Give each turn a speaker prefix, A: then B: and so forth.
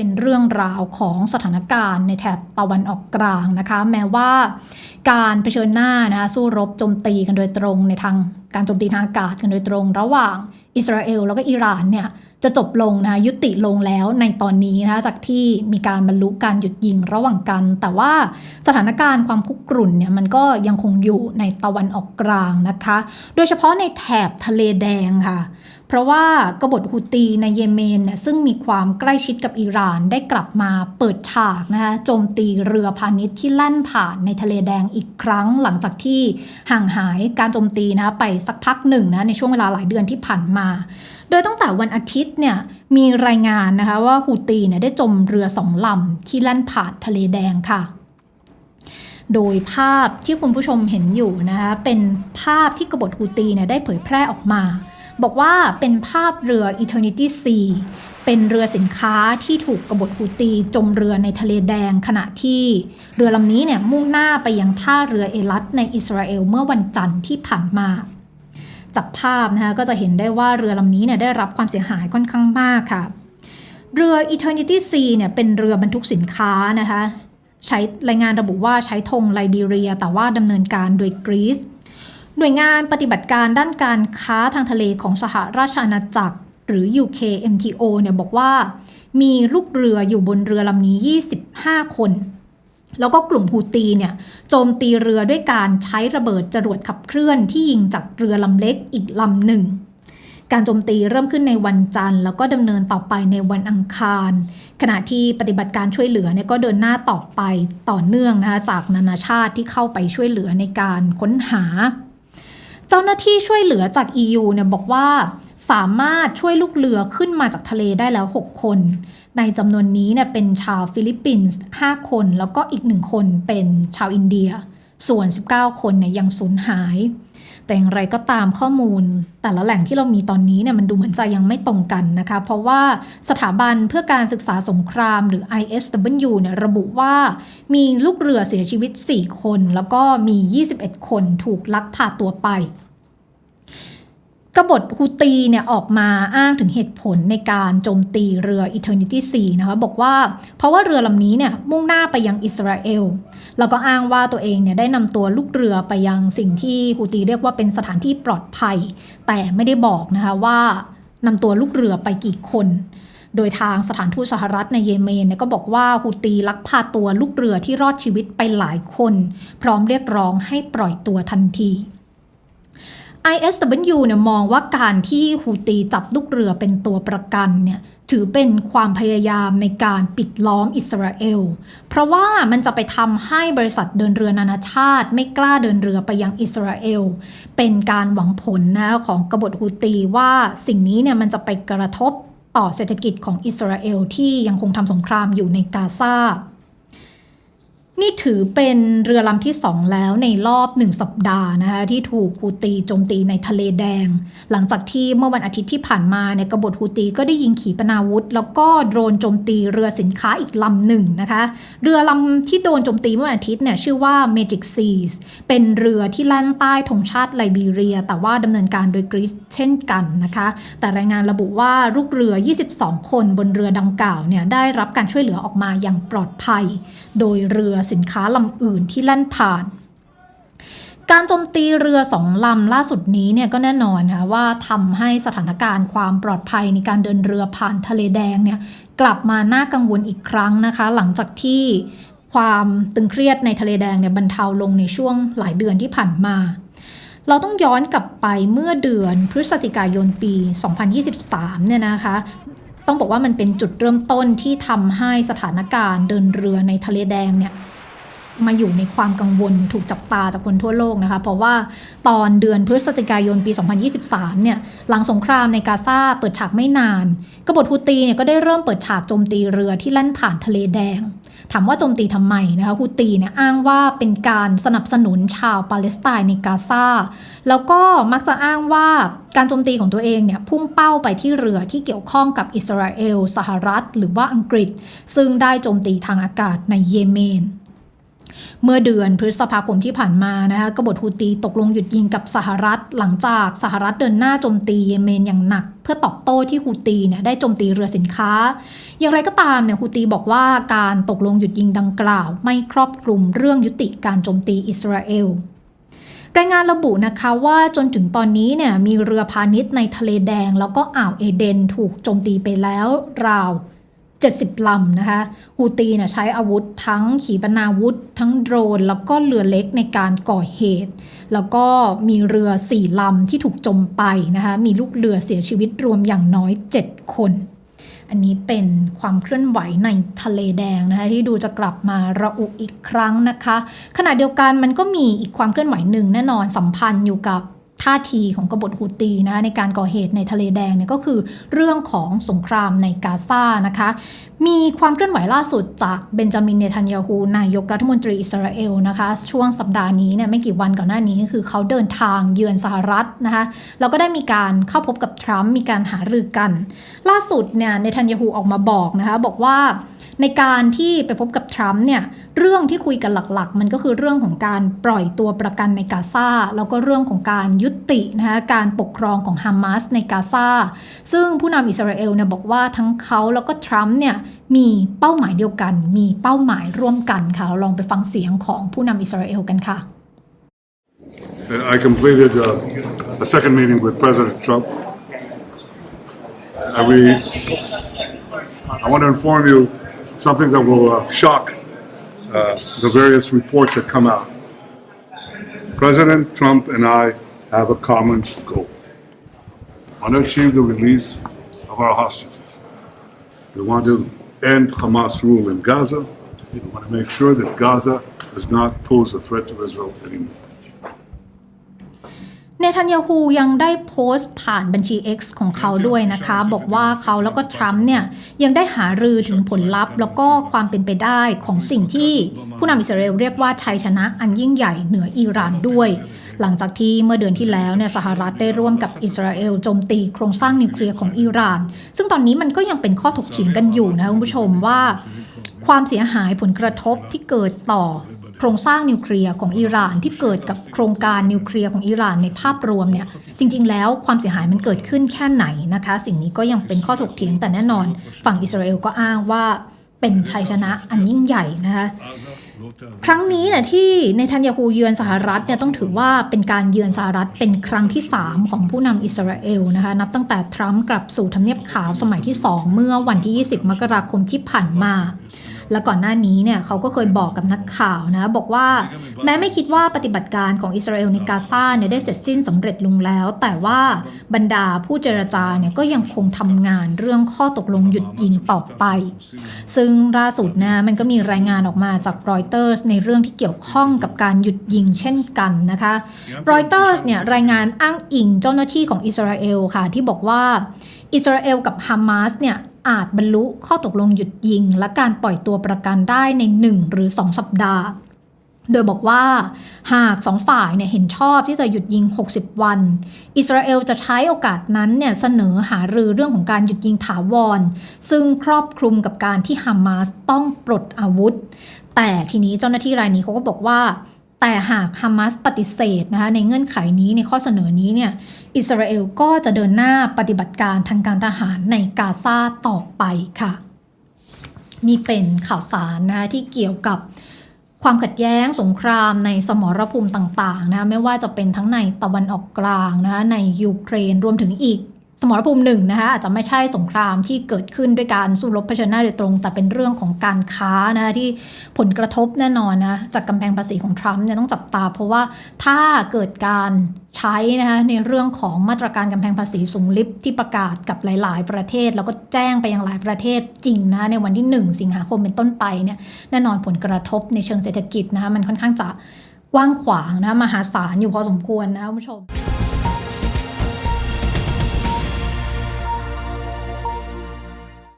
A: เป็นเรื่องราวของสถานการณ์ในแถบตะวันออกกลางนะคะ แม้ว่าการเผชิญหน้านะคะสู้รบโจมตีกันโดยตรงในทางการโจมตีทางอากาศกันโดยตรง ระหว่างอิสราเอลแล้วก็อิหร่านเนี่ยจะจบลงนะยุติลงแล้วในตอนนี้นะคะจากที่มีการบรรลุการหยุดยิงระหว่างกัน แต่ว่าสถานการณ์ความคุกรุ่นเนี่ยมันก็ยังคงอยู่ในตะวันออกกลางนะคะ โดยเฉพาะในแถบทะเลแดงค่ะ เพราะว่ากบฏฮูตีในเยเมนเนี่ยซึ่งมีความใกล้ชิดกับอิหร่านได้กลับมาเปิดฉากนะคะโจมตีเรือพาณิชย์ที่แล่นผ่านในทะเลแดงอีกครั้ง หลังจากที่ห่างหายการโจมตีนะคะไปสักพักหนึ่งนะในช่วงเวลาหลายเดือนที่ผ่านมา โดยตั้งแต่วันอาทิตย์เนี่ยมีรายงานนะคะว่าฮูตีเนี่ยได้จมเรือสองลำที่แล่นผ่านทะเลแดงค่ะโดยภาพที่คุณผู้ชมเห็นอยู่นะคะเป็นภาพที่กบฏฮูตีเนี่ยได้เผยแพร่ออกมา บอกว่าเป็นภาพเรือ Eternity Sea เป็นเรือสินค้าที่ถูกกบฏฮูตีจมเรือในทะเลแดงขณะที่เรือลำนี้เนี่ยมุ่งหน้าไปยังท่าเรือเอลัตในอิสราเอลเมื่อวันจันทร์ที่ผ่านมาจากภาพนะคะก็จะเห็นได้ว่าเรือลำนี้เนี่ยได้รับความเสียหายค่อนข้างมากค่ะ เรือ Eternity Sea เนี่ยเป็นเรือบรรทุกสินค้านะคะใช้รายงานระบุว่าใช้ธงไลบีเรีย แต่ว่าดำเนินการโดยกรีซ หน่วยงานปฏิบัติการด้านการค้าทางทะเลของสหราชอาณาจักร หรือ UKMTO เนี่ยบอกว่า มีลูกเรืออยู่บนเรือลำนี้ 25 คน แล้วก็กลุ่มฮูตีเนี่ยโจมตีเรือด้วยการใช้ระเบิดจรวดขับเคลื่อนที่ยิงจากเรือลำเล็กอีกลำหนึ่งการโจมตีเริ่มขึ้นในวันจันทร์ แล้วก็ดำเนินต่อไปในวันอังคาร ขณะที่ปฏิบัติการช่วยเหลือเนี่ยก็เดินหน้าต่อไปต่อเนื่องนะคะจากนานาชาติที่เข้าไปช่วยเหลือในการค้นหา เจ้าหน้าที่ช่วยเหลือจาก EU เนี่ยบอกว่าสามารถช่วยลูกเรือขึ้นมาจากทะเลได้แล้ว 6 คน ในจำนวนนี้เนี่ยเป็นชาวฟิลิปปินส์5คน แล้วก็อีกหนึ่งคนเป็นชาวอินเดีย ส่วน 19 คนเนี่ยยังสูญหาย แต่อย่างไรก็ตามข้อมูล แต่ละแหล่งที่เรามีตอนนี้เนี่ยมันดูเหมือนจะยังไม่ตรงกันนะคะ เพราะว่าสถาบันเพื่อการศึกษาสงครามหรือ ISW เนี่ยระบุว่ามีลูกเรือเสียชีวิต 4 คน แล้วก็มี 21 คนถูกลักพาตัวไป กบฏฮูตีเนี่ยออกมาอ้างถึงเหตุผลในการโจมตีเรือ Eternity Sea นะคะบอกว่าเพราะว่าเรือลำนี้เนี่ยมุ่งหน้าไปยังอิสราเอล แล้วก็อ้างว่าตัวเองเนี่ยได้นำตัวลูกเรือไปยังสิ่งที่ฮูตีเรียกว่าเป็นสถานที่ปลอดภัย แต่ไม่ได้บอกนะคะว่านำตัวลูกเรือไปกี่คน โดยทางสถานทูตสหรัฐในเยเมนเนี่ยก็บอกว่าฮูตีลักพาตัวลูกเรือที่รอดชีวิตไปหลายคน พร้อมเรียกร้องให้ปล่อยตัวทันที ISW เนี่ยมองว่าการที่ฮูตีจับลูกเรือเป็นตัวประกันเนี่ยถือเป็นความพยายามในการปิดล้อมอิสราเอล เพราะว่ามันจะไปทำให้บริษัทเดินเรือนานาชาติ ไม่กล้าเดินเรือไปยังอิสราเอล เป็นการหวังผลนะของกบฏฮูตีว่าสิ่งนี้เนี่ยมันจะไปกระทบต่อเศรษฐกิจของอิสราเอลที่ยังคงทำสงครามอยู่ในกาซา นี่ถือเป็นเรือลำที่สองแล้วในรอบหนึ่งสัปดาห์นะคะที่ถูกฮูตีโจมตีในทะเลแดง หลังจากที่เมื่อวันอาทิตย์ที่ผ่านมาเนี่ยกบฏฮูตีก็ได้ยิงขีปนาวุธ แล้วก็โดรนโจมตีเรือสินค้าอีกลำหนึ่งนะคะเรือลำที่โดนโจมตีเมื่อวันอาทิตย์เนี่ยชื่อว่า Magic Seas เป็นเรือที่แล่นใต้ธงชาติไลบีเรีย แต่ว่าดำเนินการโดยกรีซเช่นกันนะคะ แต่รายงานระบุว่าลูกเรือ 22 คนบนเรือดังกล่าวเนี่ยได้รับการช่วยเหลือออกมาอย่างปลอดภัย โดยเรือสินค้าลำอื่นที่แล่นผ่านการโจมตีเรือสองลำล่าสุดนี้เนี่ยก็แน่นอนค่ะว่าทำให้สถานการณ์ความปลอดภัยในการเดินเรือผ่านทะเลแดงเนี่ยกลับมาน่ากังวลอีกครั้งนะคะ หลังจากที่ความตึงเครียดในทะเลแดงเนี่ยบรรเทาลงในช่วงหลายเดือนที่ผ่านมา เราต้องย้อนกลับไปเมื่อเดือนพฤศจิกายนปี 2023 เนี่ยนะคะ ต้องบอกว่ามันเป็นจุดเริ่มต้นที่ทำให้สถานการณ์เดินเรือในทะเลแดงเนี่ย มาอยู่ในความกังวลถูกจับตาจากคนทั่วโลกนะคะ เพราะว่าตอนเดือนพฤศจิกายนปี 2023 เนี่ยหลังสงครามในกาซาเปิดฉากไม่นาน กบฏฮูตีเนี่ยก็ได้เริ่มเปิดฉากโจมตีเรือที่แล่นผ่านทะเลแดง ถามว่าโจมตีทำไมนะคะฮูตีเนี่ยอ้างว่าเป็นการสนับสนุนชาวปาเลสไตน์ในกาซาแล้วก็มักจะอ้างว่าการโจมตีของตัวเองเนี่ยพุ่งเป้าไปที่เรือที่เกี่ยวข้องกับอิสราเอลสหรัฐ หรือว่าอังกฤษ ซึ่งได้โจมตีทางอากาศในเยเมน เมื่อเดือนพฤษภาคมที่ผ่านมานะคะกบฏฮูตีตกลงหยุดยิงกับสหรัฐ หลังจากสหรัฐเดินหน้าโจมตีเยเมนอย่างหนัก เพื่อตอบโต้ที่ฮูตีเนี่ยได้โจมตีเรือสินค้า อย่างไรก็ตามเนี่ยฮูตีบอกว่าการตกลงหยุดยิงดังกล่าว ไม่ครอบคลุมเรื่องยุติการโจมตีอิสราเอลรายงานระบุนะคะว่าจนถึงตอนนี้เนี่ยมีเรือพาณิชย์ในทะเลแดง แล้วก็อ่าวเอเดนถูกโจมตีไปแล้วราว 70 ลำนะคะ ฮูตีเนี่ยใช้อาวุธทั้งขีปนาวุธ ทั้งโดรน แล้วก็เรือเล็กในการก่อเหตุ แล้วก็มีเรือ 4 ลำที่ถูกจมไปนะคะ มีลูกเรือเสียชีวิตรวมอย่างน้อย 7 คน อันนี้เป็นความเคลื่อนไหวในทะเลแดงนะคะที่ดูจะกลับมาระอุอีกครั้งนะคะ ขณะเดียวกันมันก็มีอีกความเคลื่อนไหวหนึ่งแน่นอนสัมพันธ์อยู่กับ ท่าทีของกบฏฮูตีนะคะในการก่อเหตุในทะเลแดงเนี่ยก็คือเรื่องของสงครามในกาซานะคะ มีความเคลื่อนไหวล่าสุดจากเบนจามินเนทันยาฮูนายกรัฐมนตรีอิสราเอลนะคะ ช่วงสัปดาห์นี้เนี่ยไม่กี่วันก่อนหน้านี้คือเขาเดินทางเยือนสหรัฐนะคะแล้วก็ได้มีการเข้าพบกับทรัมป์มีการหารือกัน ล่าสุดเนี่ยเนทันยาฮูออกมาบอกนะคะบอกว่า ในการที่ไปพบกับทรัมป์เนี่ยเรื่องที่คุยกันหลักๆ มันก็คือเรื่องของการปล่อยตัวประกันในกาซาแล้วก็เรื่องของการยุตินะคะการปกครองของฮามาสในกาซาซึ่งผู้นำอิสราเอลเนี่ยบอกว่าทั้งเขาแล้วก็ทรัมป์เนี่ยมีเป้าหมายเดียวกัน มีเป้าหมายร่วมกันค่ะเราลองไปฟังเสียงของผู้นำอิสราเอลกันค่ะ
B: I completed uh, a second meeting with President Trump. I, re- I want to inform you something that will uh, shock uh, the various reports that come out. President Trump and I have a common goal. I want to achieve the release of our hostages. We want to end Hamas rule in Gaza. We want to make sure that Gaza does not pose a threat to Israel anymore.
A: เนทันยาฮูยังได้โพสต์ผ่านบัญชี X ของเขาด้วยนะคะ บอกว่าเขาแล้วก็ทรัมป์เนี่ยยังได้หารือถึงผลลัพธ์ แล้วก็ความเป็นไปได้ของสิ่งที่ผู้นำอิสราเอลเรียกว่าชัยชนะอันยิ่งใหญ่เหนืออิหร่านด้วย หลังจากที่เมื่อเดือนที่แล้วเนี่ยสหรัฐได้ร่วมกับอิสราเอลโจมตีโครงสร้างนิวเคลียร์ของอิหร่าน ซึ่งตอนนี้มันก็ยังเป็นข้อถกเถียงกันอยู่นะคุณผู้ชมว่า ความเสียหายผลกระทบที่เกิดต่อ โครงสร้างนิวเคลียร์ของอิหร่านที่เกิดกับโครงการนิวเคลียร์ของอิหร่านในภาพรวมเนี่ยจริง ๆ แล้วความเสียหายมันเกิดขึ้นแค่ไหนนะคะ สิ่งนี้ก็ยังเป็นข้อถกเถียงแต่แน่นอน ฝั่งอิสราเอลก็อ้างว่าเป็นชัยชนะอันยิ่งใหญ่นะคะครั้งนี้เนี่ยที่ในทันยาฮูเยือนสหรัฐเนี่ยต้องถือว่าเป็นการเยือนสหรัฐเป็นครั้งที่ 3 ของผู้นำอิสราเอลนะคะนับตั้งแต่ทรัมป์กลับสู่ทำเนียบขาวสมัยที่ 2 เมื่อวันที่ 20 มกราคมที่ผ่านมา และก่อนหน้านี้เนี่ยเขาก็เคยบอกกับนักข่าวนะ บอกว่าแม้ไม่คิดว่าปฏิบัติการของอิสราเอลในกาซาเนี่ยได้เสร็จสิ้นสำเร็จลงแล้ว แต่ว่าบรรดาผู้เจรจาเนี่ยก็ยังคงทำงานเรื่องข้อตกลงหยุดยิงต่อไป ซึ่งล่าสุดนะมันก็มีรายงานออกมาจากรอยเตอร์สในเรื่องที่เกี่ยวข้องกับการหยุดยิงเช่นกันนะคะรอยเตอร์สเนี่ยรายงานอ้างอิงเจ้าหน้าที่ของอิสราเอลค่ะที่บอกว่าอิสราเอลกับฮามาสเนี่ย อาจบรรลุข้อตกลงหยุดยิง และการปล่อยตัวประกันได้ใน 1 หรือ 2 สัปดาห์ โดยบอกว่า หากสองฝ่ายเนี่ยเห็นชอบที่จะหยุดยิง 60 วัน อิสราเอลจะใช้โอกาสนั้นเนี่ยเสนอหารือเรื่องของการหยุดยิงถาวร ซึ่งครอบคลุมกับการที่ฮามาสต้องปลดอาวุธ แต่ทีนี้เจ้าหน้าที่รายนี้เขาก็บอกว่า แต่หากฮามาสปฏิเสธนะคะในเงื่อนไขนี้ในข้อเสนอนี้เนี่ยอิสราเอลก็จะเดินหน้าปฏิบัติการทางการทหารในกาซาต่อไปค่ะ นี่เป็นข่าวสารนะคะที่เกี่ยวกับความขัดแย้งสงครามในสมรภูมิต่างๆนะไม่ว่าจะเป็นทั้งในตะวันออกกลางนะคะในยูเครนรวมถึงอีก สมรภูมิหนึ่งนะคะอาจจะไม่ใช่สงครามที่เกิดขึ้นด้วยการสู้รบเผชิญหน้าโดยตรง แต่เป็นเรื่องของการค้านะคะที่ผลกระทบแน่นอนนะจากกำแพงภาษีของทรัมป์เนี่ยต้องจับตา เพราะว่าถ้าเกิดการใช้นะคะในเรื่องของมาตรการกำแพงภาษีสูงลิฟที่ประกาศกับหลาย ๆ ประเทศ แล้วก็แจ้งไปยังหลายประเทศจริงนะะในวันที่ 1 สิงหาคมเป็นต้นไปเนี่ยแน่นอนผลกระทบในเชิงเศรษฐกิจนะคะมันค่อนข้างจะกว้างขวางนะมหาศาลอยู่พอสมควรนะคุณผู้ชม